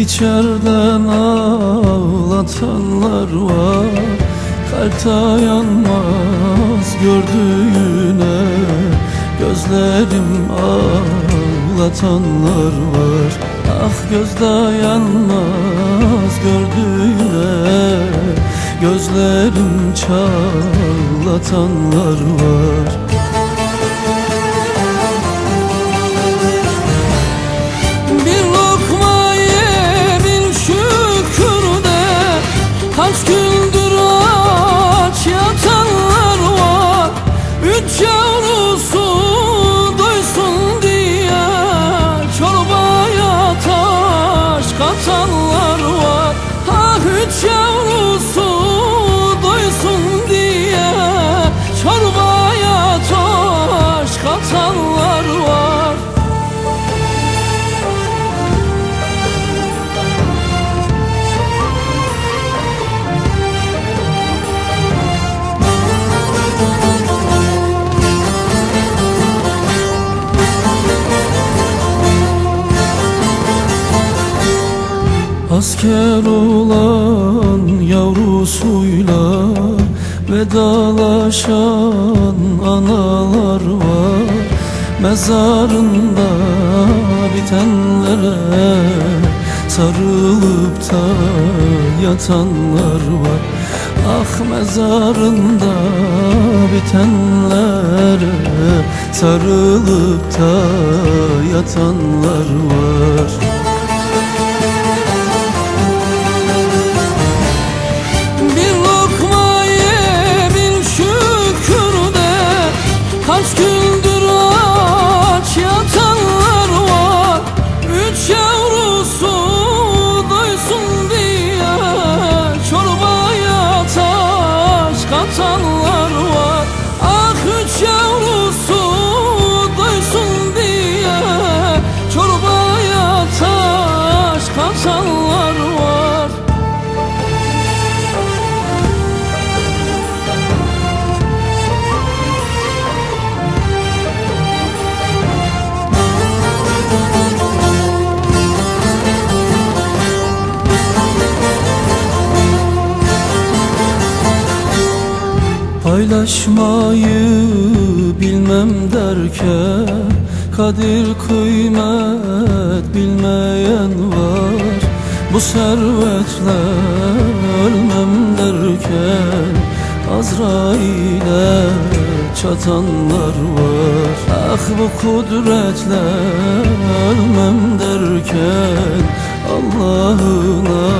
İçeriden ağlatanlar var. Kalp dayanmaz gördüğüne Gözlerim ağlatanlar var. Ah göz dayanmaz gördüğüne Gözlerim çağlatanlar var Asker olan yavrusuyla vedalaşan analar var. Mezarında bitenlere sarılıp da yatanlar var. Ah mezarında bitenlere sarılıp da yatanlar var Paylaşmayı bilmem derken Kadir kıymet bilmeyen var. Bu servetle ölmem derken Azrail'e çatanlar var. Ah bu kudretle ölmem derken Allah'ına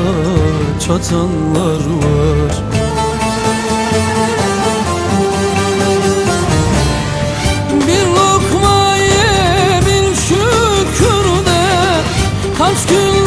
çatanlar comes to